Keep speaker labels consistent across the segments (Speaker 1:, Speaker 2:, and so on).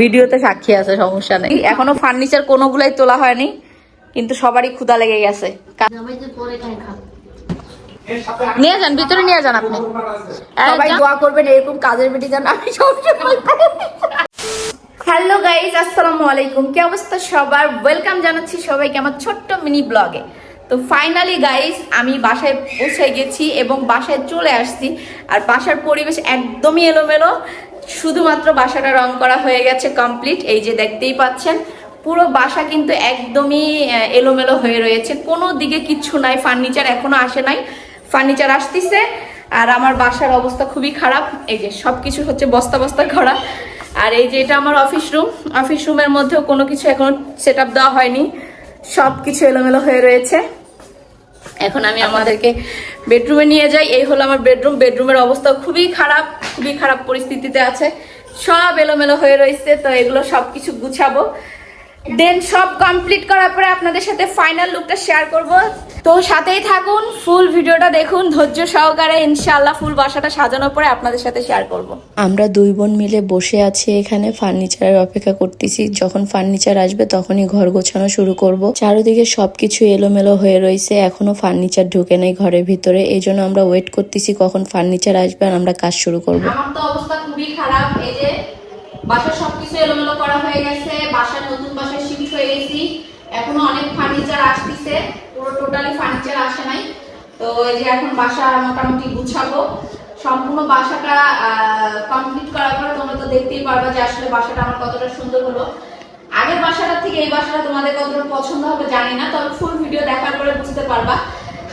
Speaker 1: ভিডিওতে সাক্ষী আছে সমস্যা নেই। এখনও ফার্নিচার কোনোগুলাই তোলা হয়নি কিন্তু সবারই ক্ষুদা লেগে গেছে। নিয়ে যান ভিতরে নিয়ে যান আপনি। সবাই দোয়া করবেন এরকম কাজের বেটি যেন আমি সবসময় হ্যালো গাইজ আসসালামু আলাইকুম। কি অবস্থা সবার? ওয়েলকাম জানাচ্ছি সবাইকে আমার ছোট্ট মিনি ব্লগে তো ফাইনালি গাইজ আমি বাসায় পৌঁছে গেছি এবং বাসায় চলে আসছি। আর বাসার পরিবেশ একদমই এলোমেলো। শুধুমাত্র বাসাটা রং করা হয়ে গেছে কমপ্লিট এই যে দেখতেই পাচ্ছেন, পুরো বাসা কিন্তু একদমই এলোমেলো হয়ে রয়েছে। কোনো দিকে কিচ্ছু নাই ফার্নিচার এখনও আসে নাই। ফার্নিচার আসতেছে, আর আমার বাসার অবস্থা খুবই খারাপ। এই যে সব কিছু হচ্ছে বস্তা বস্তা করা। আর এই যে এটা আমার অফিস রুম অফিস রুমের মধ্যেও কোনো কিছু এখন সেট দেওয়া হয়নি। সব কিছু এলোমেলো হয়ে রয়েছে। এখন আমি আমাদেরকে বেডরুমে নিয়ে যাই। এই হলো আমার বেডরুম বেডরুমের অবস্থা খুবই খারাপ। খুবই খারাপ পরিস্থিতিতে আছে। সব এলোমেলো হয়ে রয়েছে তো এগুলো সব কিছু গুছাবো। দেন সব কমপ্লিট করার পরে আপনাদের সাথে ফাইনাল লুকটা শেয়ার করব। তো সাথেই থাকুন ফুল ভিডিওটা দেখুন ধৈর্য সহকারে ইনশাআল্লাহ ফুল বাসাটা সাজানোর পরে আপনাদের সাথে শেয়ার করব।
Speaker 2: আমরা দুই বোন মিলে বসে আছি এখানে ফার্নিচারের অপেক্ষা করতেছি। যখন ফার্নিচার আসবে তখনই ঘর গোছানো শুরু করব। চারিদিকে সবকিছু এলোমেলো হয়ে রয়েছে এখনও ফার্নিচার ঢুকে নেই ঘরের ভিতরে। এই জন্য আমরা ওয়েট করতেছি কখন ফার্নিচার আসবে আর আমরা কাজ শুরু করব।
Speaker 1: আমার তো অবস্থা খুবই খারাপ এই যে বাসার সবকিছু এলোমেলো করা হয়ে গেছে বাসার নতুন বাসায় শিফট হয়ে গেছি। এখনও অনেক ফার্নিচার আসতেছে, পুরো টোটালি ফার্নিচার আসে নাই। তো এই যে এখন বাসা মোটামুটি গুছাবো। সম্পূর্ণ বাসাটা কমপ্লিট করার পরে তোমরা তো দেখতেই পারবে যে আসলে বাসাটা আমার কতটা সুন্দর হলো। আগের বাসাটার থেকে এই বাসাটা তোমাদের কতটা পছন্দ হবে জানি না, তবে ফুল ভিডিও দেখার পরে বুঝতে পারবা।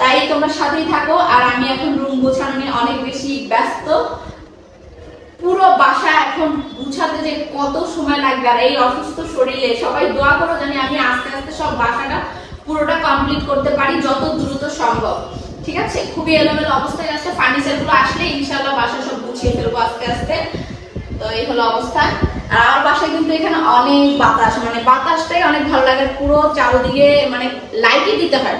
Speaker 1: তাই তোমরা সাথেই থাকো, আর আমি এখন রুম গোছানো নিয়ে অনেক বেশি ব্যস্ত। পুরো বাসা এখন গুছাতে যে কত সময় লাগবে, আর এই অসুস্থ শরীরে সবাই দোয়া করো জানি আমি আস্তে আস্তে সব বাসাটা পুরোটা কমপ্লিট করতে পারি যত দ্রুত সম্ভব। ঠিক আছে? খুবই এলোমেলো অবস্থায় আছে ফার্নিচারগুলো আসলে ইনশাল্লাহ বাসা সব গুছিয়ে ফেলব আস্তে আস্তে। তো এই হলো অবস্থা। আর আমার বাসায় কিন্তু এখানে অনেক বাতাস মানে বাতাসটাই অনেক ভালো লাগে পুরো চারোদিকে মানে লাইটই দিতে হয়।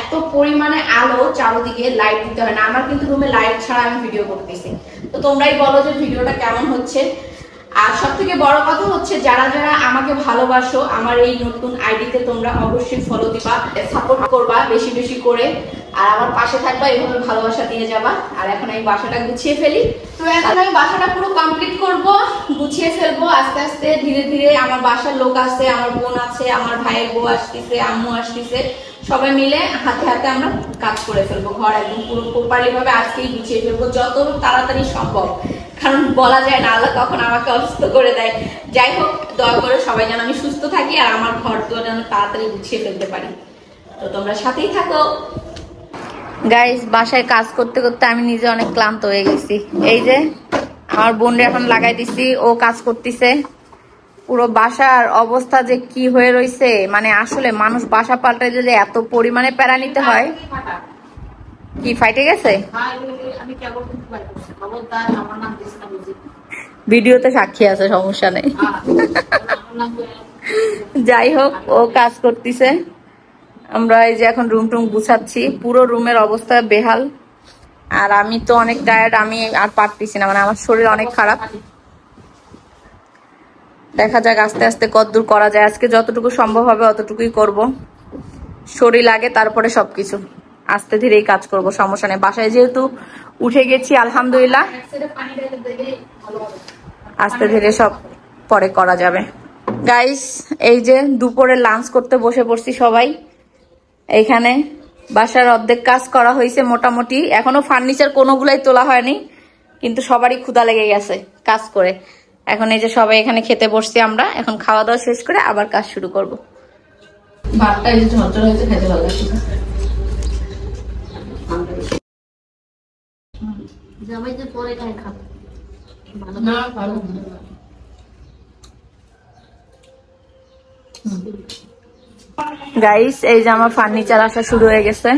Speaker 1: এত পরিমাণে আলো চারোদিকে লাইট দিতে হয় না। আমার কিন্তু রুমে লাইট ছাড়া আমি ভিডিও করতেছি। তো তোমরাই বলো যে ভিডিওটা কেমন হচ্ছে। আর সব থেকে বড় কথা হচ্ছে, যারা যারা আমাকে ভালোবাসো, আমার এই নতুন আইডিতে তোমরা অবশ্যই ফলো দিবা সাপোর্ট করবা বেশি বেশি করে। আর আমার পাশে থাকবা, এভাবে ভালোবাসা দিয়ে যাবা। আর এখন আমি বাসাটা গুছিয়ে ফেলি। তো এখন আমি বাসাটা পুরো কমপ্লিট করব, গুছিয়ে ফেলব, আস্তে আস্তে ধীরে ধীরে আমার বাসার লোক আছে, আমার বোন আছে, আমার ভাইয়ের বউ আসতেছে, আম্মু আসতেছে। সবাই মিলে হাতে হাতে আমরা কাজ করে ফেলব, ঘর একদম পুরো প্রপারলি ভাবে আজকেই গুছিয়ে ফেলব, যত তাড়াতাড়ি সম্ভব। কারণ বলা যায় না, আল্লাহ কখন আমাকে অসুস্থ করে দেয়। যাই হোক, দয়া করে সবাই যেন আমি সুস্থ থাকি আর আমার ঘর তো যেন তাড়াতাড়ি গুছিয়ে ফেলতে পারি। তো তোমরা সাথেই থাকো। গাইস বাসায় কাজ করতে করতে আমি নিজে অনেক ক্লান্ত হয়ে গেছি। এই যে, আমার বোনরে এখন লাগাই দিছি, ও কাজ করতেছে। পুরো বাসার অবস্থা যে কি হয়ে রইছে মানে আসলে মানুষ বাসা পাল্টে যদি এত পরিমাণে প্যারা নিতে হয়। কি, ফাইটে গেছে? ভিডিওতে সাক্ষী আছে, সমস্যা নেই। যাই হোক, ও কাজ করতেছে। আমরা এই যে এখন রুম টুম গুছাচ্ছি, পুরো রুমের অবস্থা বেহাল। আর আমি তো অনেক টায়ার্ড আমি আর পারতেছি না মানে আমার শরীর অনেক খারাপ। দেখা যাক আস্তে আস্তে কতদূর করা যায়। আজকে যতটুকু সম্ভব হবে অতটুকুই করব। শরীর লাগে তারপরে সবকিছু। আস্তে ধীরেই কাজ করব, সমস্যা নেই। বাসায় যেহেতু উঠে গেছি, আলহামদুলিল্লাহ। আস্তে ধীরে সব পরে করা যাবে। গাইস এই যে দুপুরে লাঞ্চ করতে বসে পড়ছি সবাই। এইখানে বাসার অর্ধেক কাজ করা হয়েছে মোটামুটি। এখনও ফার্নিচার কোনোগুলাই তোলা হয়নি কিন্তু সবারই ক্ষুধা লেগে গেছে কাজ করে। এখন এই যে সবাই এখানে খেতে বসছি আমরা এখন খাওয়া দাওয়া শেষ করে আবার কাজ শুরু করব।
Speaker 3: ভাতটা এই যে ঝরঝর হয়েছে খেতে ভালো লাগছে জামাই যে পরে খায় খাবে। ভালো না ভালো
Speaker 1: গাইস এই যে আমার ফার্নিচার আসা শুরু হয়ে গেছে।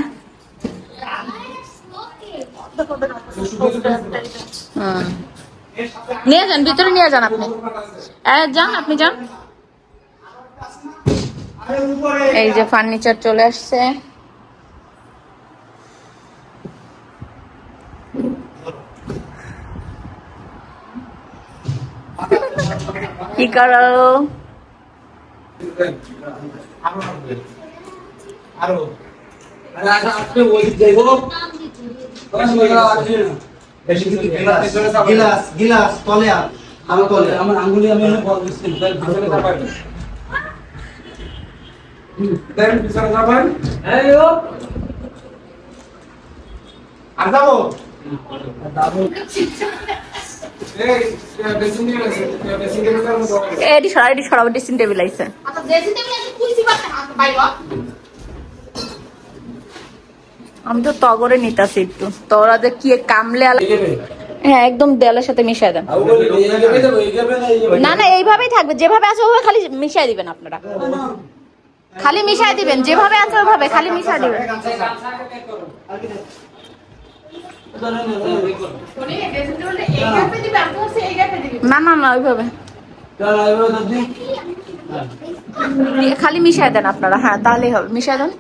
Speaker 1: নিয়ে যান ভিতরে নিয়ে যান আপনি। এ, যান আপনি যান। এই যে ফার্নিচার চলে আসছে।
Speaker 2: কি করো?
Speaker 4: আরও
Speaker 5: গিলাস গিলাস তলে
Speaker 4: আমার আঙ্গুলি আমি বল দিচ্ছি পিছনে যাবেন দেন পিছনে যাবেন এই ও।
Speaker 5: আর যাব?
Speaker 2: এডি সরা এডি সরা ড্রেসিং টেবিল আইছে।
Speaker 1: আচ্ছা ড্রেসিং টেবিল আছে কুইসি বাটা বাইরে
Speaker 2: আমি তো তগরে নিতাছি একটু। তোরা যে কি কামলে আলা হ্যাঁ একদম দেওয়ালের সাথে মিশাই দেন।
Speaker 4: না
Speaker 2: না এইভাবেই থাকবে। যেভাবে আছে ওভাবে খালি মিশাই দিবেন আপনারা। খালি মিশাই দিবেন। যেভাবে আছে ওইভাবে খালি মিশাই দিবেন। ওইভাবে। খালি মিশাই দেন আপনারা হ্যাঁ তাহলেই হবে। মিশাই দেন।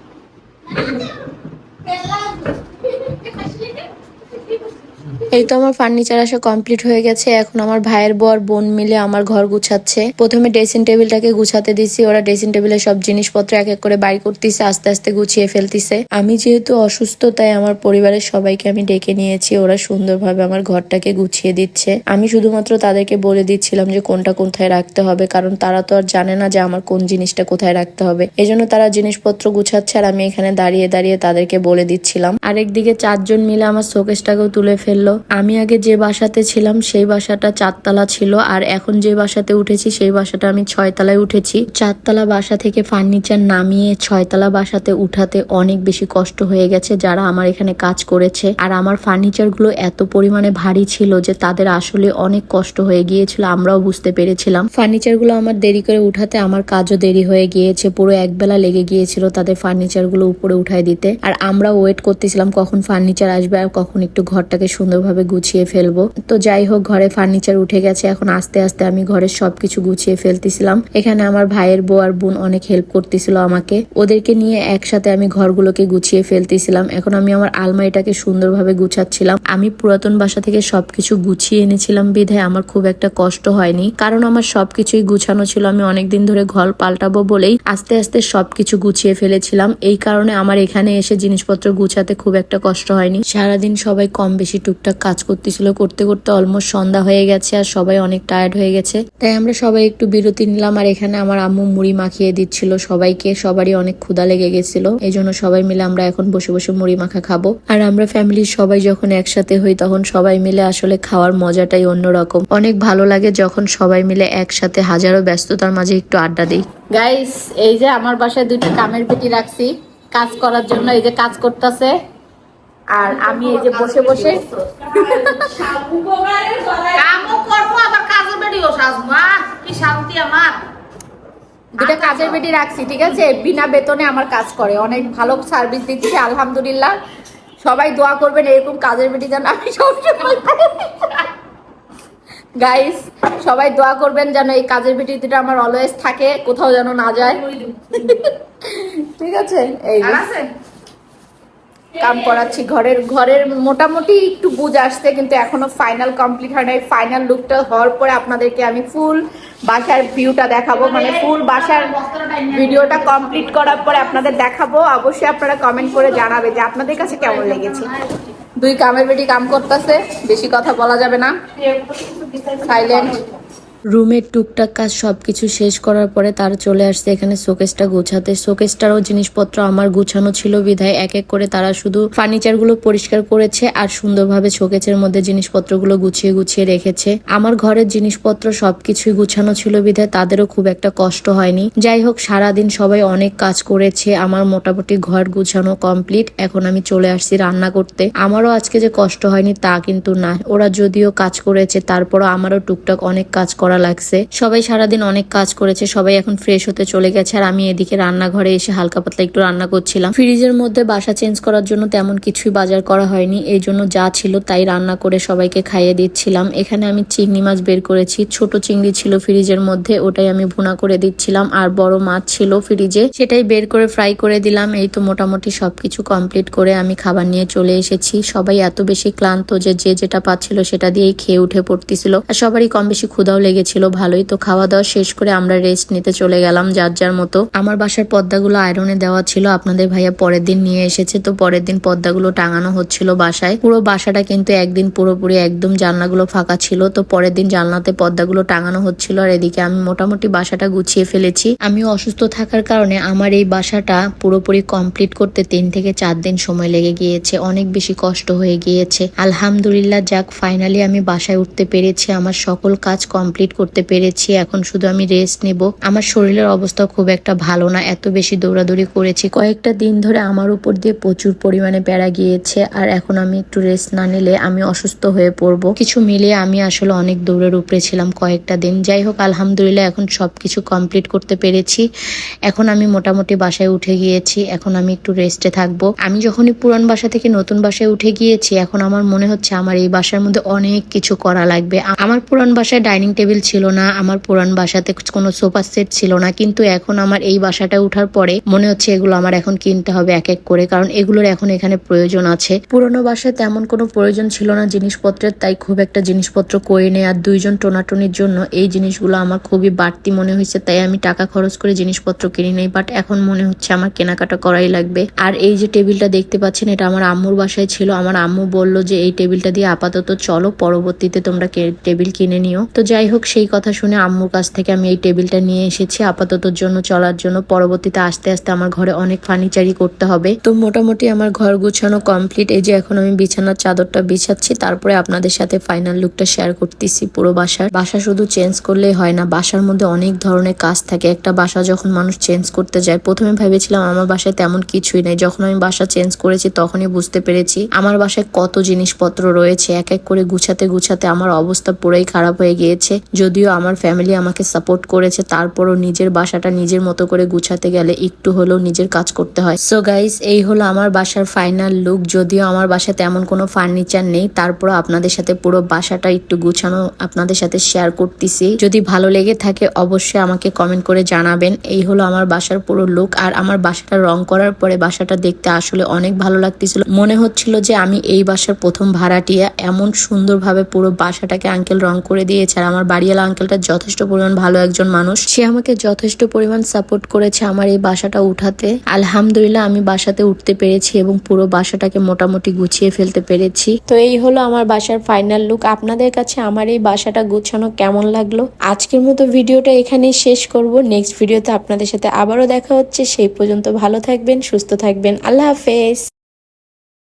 Speaker 2: এই তো আমার ফার্নিচার আসা কমপ্লিট হয়ে গেছে। এখন আমার ভাইয়ের বর, বোন মিলে আমার ঘর গুছাচ্ছে। প্রথমে ড্রেসিং টেবিলটাকে গুছাতে দিছি। ওরা ড্রেসিং টেবিলে সব জিনিসপত্র এক এক করে বাড়ি করতেছে, আস্তে আস্তে গুছিয়ে ফেলতেছে। আমি যেহেতু অসুস্থ, তাই আমার পরিবারের সবাইকে আমি ডেকে নিয়েছি। ওরা সুন্দরভাবে আমার ঘরটাকে গুছিয়ে দিচ্ছে। আমি শুধুমাত্র তাদেরকে বলে দিচ্ছিলাম যে কোনটা কোথায় রাখতে হবে, কারণ তারা তো আর জানে না যে আমার কোন জিনিসটা কোথায় রাখতে হবে। এজন্য তারা জিনিসপত্র গুছাচ্ছে আর আমি এখানে দাঁড়িয়ে দাঁড়িয়ে তাদেরকে বলে দিচ্ছিলাম। আরেকদিকে চারজন মিলে আমার শোকেসটাকেও তুলে ফেলল। আমি আগে যে বাসাতে ছিলাম, সেই বাসাটা চারতলা ছিল, আর এখন যে বাসাতে উঠেছি, সেই বাসাটা আমি ছয়তলায় উঠেছি। চারতলা বাসা থেকে ফার্নিচার নামিয়ে ছয়তলা বাসাতে উঠাতে অনেক বেশি কষ্ট হয়ে গেছে যারা আমার এখানে কাজ করেছে। আর আমার ফার্নিচারগুলো এত পরিমাণে ভারী ছিল যে তাদের আসলে অনেক কষ্ট হয়ে গিয়েছিল, আমরাও বুঝতে পেরেছিলাম। ফার্নিচারগুলো আমার দেরি করে উঠাতে আমার কাজও দেরি হয়ে গিয়েছে, পুরো একবেলা লেগে গিয়েছিল তাদের ফার্নিচারগুলো উপরে উঠায় দিতে। আর আমরা ওয়েট করতেছিলাম কখন ফার্নিচার আসবে আর কখন একটু ঘরটাকে সুন্দরভাবে গুছিয়ে ফেলব। তো যাই হোক, ঘরে ফার্নিচার উঠে গেছে। এখন আস্তে আস্তে আমি ঘরের সবকিছু গুছিয়ে ফেলতেছিলাম। এখানে আমার ভাইয়ের বউ আর বোন অনেক হেল্প করতেছিল আমাকে। ওদেরকে নিয়ে একসাথে আমি ঘরগুলোকে গুছিয়ে ফেলতেছিলাম। এখন আমি আমার আলমারিটাকে সুন্দরভাবে গুছাচ্ছিলাম। আমি পুরাতন বাসা থেকে সবকিছু গুছিয়ে এনেছিলাম বিধায় আমার খুব একটা কষ্ট হয়নি। কারণ আমার সবকিছুই গুছানো ছিল। আমি অনেকদিন ধরে ঘর পাল্টাবো বলেই আস্তে আস্তে সবকিছু গুছিয়ে ফেলেছিলাম। এই কারণে আমার এখানে এসে জিনিসপত্র গুছাতে খুব একটা কষ্ট হয়নি। সারাদিন সবাই কম বেশি টুকটাক কাজ করতেছিল, করতে করতে অলমোস্ট সন্ধ্যা হয়ে গেছে আর সবাই অনেক টায়ার্ড হয়ে গেছে। তাই আমরা সবাই একটু বিরতি নিলাম আর এখানে আমার আম্মু মুড়ি মাখিয়ে দিচ্ছিল সবাইকে, সবারই অনেক ক্ষুধা লেগে গেছিল। এই জন্য সবাই মিলে আমরা এখন বসে বসে মুড়ি মাখা খাব। আর আমরা ফ্যামিলির সবাই যখন একসাথে হই তখন সবাই মিলে আসলে খাওয়ার মজাটাই অন্যরকম। অনেক ভালো লাগে যখন সবাই মিলে একসাথে হাজারো ব্যস্ততার মাঝে একটু আড্ডা দিই। গাইস এই যে আমার বাসায় দুটো কামের পেটি রাখছি। কাজ করার জন্য এই যে কাজ করতেছে আর আমি এই যে বসে বসে
Speaker 3: কামও করব আবার কাজের বেরিয়েও সাজবো কি শান্তি আমার।
Speaker 2: দুটা কাজের বেটি রাখছি ঠিক আছে? বিনা বেতনে আমার কাজ করে। অনেক ভালো সার্ভিস দিচ্ছে আলহামদুলিল্লাহ। সবাই দোয়া করবেন এরকম কাজের বেটি যেন আমি সবসময় গাইস সবাই দোয়া করবেন যেন এই কাজের বেটি দুটো আমার অলওয়েজ থাকে কোথাও যেন না যায়। ঠিক আছে? এই। কাম করাচ্ছি। ঘরের ঘরের মোটামুটি একটু বুঝ আসছে, কিন্তু এখনও ফাইনাল কমপ্লিট হয় নাই। ফাইনাল লুকটা হওয়ার পরে আপনাদেরকে আমি ফুল বাসার ভিউটা দেখাবো। মানে ফুল বাসার ভিডিওটা কমপ্লিট করার পরে আপনাদের দেখাবো। অবশ্যই আপনারা কমেন্ট করে জানাবে যে আপনাদের কাছে কেমন লেগেছে। দুই কামের বেটি কাম করতেছে, বেশি কথা বলা যাবে না। সাইলেন্ট রুমের টুকটাক কাজ সবকিছু শেষ করার পরে তারা চলে আসছে এখানে শোকেসটা গোছাতে। শোকেসটারও জিনিসপত্র আমার গুছানো ছিল বিধায় এক এক করে তারা শুধু ফার্নিচারগুলো পরিষ্কার করেছে আর সুন্দরভাবে শোকেসের মধ্যে জিনিসপত্রগুলো গুছিয়ে গুছিয়ে রেখেছে। আমার ঘরের জিনিসপত্র সবকিছুই গুছানো ছিল বিধায় তাদেরও খুব একটা কষ্ট হয়নি। যাই হোক, সারাদিন সবাই অনেক কাজ করেছে। আমার মোটামুটি ঘর গুছানো কমপ্লিট। এখন আমি চলে আসছি রান্না করতে। আমারও আজকে যে কষ্ট হয়নি তা কিন্তু না। ওরা যদিও কাজ করেছে, তারপরও আমারও টুকটাক অনেক কাজ করা লাগছে। সবাই সারাদিন অনেক কাজ করেছে, সবাই এখন ফ্রেশ হতে চলে গেছে। আর আমি এদিকে রান্নাঘরে এসে হালকা পাতলা একটু রান্না করছিলাম। ফ্রিজের মধ্যে বাসা চেঞ্জ করার জন্য তেমন কিছুই বাজার করা হয়নি। এই জন্য যা ছিল তাই রান্না করে সবাইকে খাইয়ে দিচ্ছিলাম। এখানে আমি চিংড়ি মাছ বের করেছি। ছোট চিংড়ি ছিল ফ্রিজের মধ্যে, ওটাই আমি ভুনা করে দিচ্ছিলাম। আর বড় মাছ ছিল ফ্রিজে সেটাই বের করে ফ্রাই করে দিলাম। এই তো মোটামুটি সবকিছু কমপ্লিট করে আমি খাবার নিয়ে চলে এসেছি। সবাই এত বেশি ক্লান্ত যে যে যেটা পাচ্ছিল সেটা দিয়েই খেয়ে উঠে পড়তেছিল। আর সবারই কম বেশি ক্ষুধাও লেগেছিল লেগেছিল ভালোই তো খাওয়া দাওয়া শেষ করে আমরা রেস্ট নিতে চলে গেলাম যার যার মতো। আমার বাসার পর্দাগুলো আয়রনে দেওয়া ছিল, আপনাদের ভাইয়া পরের দিন নিয়ে এসেছে, তো পরের দিন পর্দাগুলো টাঙানো হচ্ছিল বাসায়। পুরো বাসাটা কিন্তু একদিন পুরোপুরি একদম জানলাগুলো ফাঁকা ছিল, তো পরের দিন জানলাতে পর্দাগুলো টাঙানো হচ্ছিল আর এদিকে আমি মোটামুটি বাসাটা গুছিয়ে ফেলেছি। আমি অসুস্থ থাকার কারণে আমার এই বাসাটা পুরোপুরি কমপ্লিট করতে তিন থেকে চার দিন সময় লেগে গিয়েছে, অনেক বেশি কষ্ট হয়ে গিয়েছে। আলহামদুলিল্লাহ, যাক ফাইনালি আমি বাসায় উঠতে পেরেছি, আমার সকল কাজ কমপ্লিট করতে পেরেছি, এখন শুধু আমি রেস্ট নেব। আমার শরীরের অবস্থা খুব একটা ভালো না, এত বেশি দৌড়াদৌড়ি করেছি। কয়েকটা দিন ধরে আমার উপর দিয়ে প্রচুর পরিমাণে প্যারা গিয়েছে, আর এখন আমি একটু রেস্ট না নিলে আমি অসুস্থ হয়ে পড়ব। কিছু মিলিয়ে আমি আসলে অনেক দৌড়ের উপরে ছিলাম কয়েকটা দিন। যাই হোক, আলহামদুলিল্লাহ এখন সব কিছু কমপ্লিট করতে পেরেছি। এখন আমি মোটামুটি বাসায় উঠে গিয়েছি, এখন আমি একটু রেস্টে থাকব। আমি যখনই পুরান বাসা থেকে নতুন বাসায় উঠে গিয়েছি, এখন আমার মনে হচ্ছে আমার এই বাসার মধ্যে অনেক কিছু করা লাগবে। আমার পুরান বাসায় ডাইনিং টেবিল ছিল না, আমার পুরান বাসাতে কোনো সোফা সেট ছিল না, কিন্তু এখন আমার এই বাসাটা উঠার পরে মনে হচ্ছে এগুলো আমার এখন কিনতে হবে এক এক করে, কারণ এগুলোর এখন এখানে প্রয়োজন আছে। পুরনো বাসায় তেমন কোনো প্রয়োজন ছিল না জিনিসপত্রের, তাই খুব একটা জিনিসপত্র করে নেই, আর দুইজন টোনাটনির জন্য এই জিনিসগুলো আমার খুবই বাড়তি মনে হয়েছে, তাই আমি টাকা খরচ করে জিনিসপত্র কিনি নেই বাট এখন মনে হচ্ছে আমার কেনাকাটা করাই লাগবে। আর এই যে টেবিলটা দেখতে পাচ্ছেন, এটা আমার আম্মুর বাসায় ছিল, আমার আম্মু বলল যে এই টেবিলটা দিয়ে আপাতত চলো, পরবর্তীতে তোমরা টেবিল কিনে নিও। তো যাই হোক সেই কথা শুনে আম্মুর কাছ থেকে আমি এই টেবিলটা নিয়ে এসেছি। আপাততর জন্য, চলার জন্য। পরবর্তীতে আস্তে আস্তে আমার ঘরে অনেক ফার্নিচারই করতে হবে। তো মোটামুটি আমার ঘর গুছানো কমপ্লিট। এই যে এখন আমি বিছানার চাদরটা বিছাচ্ছি, তারপরে আপনাদের সাথে ফাইনাল লুকটা শেয়ার করতেছি পুরো বাসার। বাসা শুধু চেঞ্জ করলেই হয় না, বাসার মধ্যে অনেক ধরনের কাজ থাকে। একটা বাসা যখন মানুষ চেঞ্জ করতে যায়, প্রথমে ভেবেছিলাম আমার বাসায় তেমন কিছুই নেই। যখন আমি বাসা চেঞ্জ করেছি, তখনই বুঝতে পেরেছি আমার বাসায় কত জিনিসপত্র রয়েছে। এক এক করে গুছাতে গুছাতে আমার অবস্থা পুরোই খারাপ হয়ে গিয়েছে। যদিও আমার ফ্যামিলি আমাকে সাপোর্ট করেছে, তারপরও নিজের বাসাটা নিজের মতো করে গুছাতে গেলে একটু হলেও নিজের কাজ করতে হয়। সো গাইস এই হলো আমার বাসার ফাইনাল লুক যদিও আমার বাসায় তেমন কোনো ফার্নিচার নেই, তারপরও আপনাদের সাথে পুরো বাসাটা একটু গুছানো আপনাদের সাথে শেয়ার করতেছি। যদি ভালো লেগে থাকে, অবশ্যই আমাকে কমেন্ট করে জানাবেন। এই হলো আমার বাসার পুরো লুক আর আমার বাসাটা রং করার পরে বাসাটা দেখতে আসলে অনেক ভালো লাগতেছিল। মনে হচ্ছিল যে আমি এই বাসার প্রথম ভাড়াটিয়া। এমন সুন্দরভাবে পুরো বাসাটাকে আঙ্কেল রং করে দিয়েছে। আর আমার বাড়িওয়ালা আঙ্কেলটা যথেষ্ট পরিমাণ ভালো একজন মানুষ। সে আমাকে যথেষ্ট পরিমাণ সাপোর্ট করেছে আমার এই বাসাটা উঠাতে। আলহামদুলিল্লাহ, আমি বাসাতে উঠতে পেরেছি এবং পুরো বাসাটাকে মোটামুটি গুছিয়ে ফেলতে পেরেছি। তো এই হলো আমার বাসার ফাইনাল লুক আপনাদের কাছে আমার এই বাসাটা গুছানো কেমন লাগল? আজকের মতো ভিডিওটা এখানেই শেষ করব। নেক্সট ভিডিওতে আপনাদের সাথে আবারও দেখা হচ্ছে। সেই পর্যন্ত ভালো থাকবেন, সুস্থ থাকবেন। আল্লাহ হাফেজ।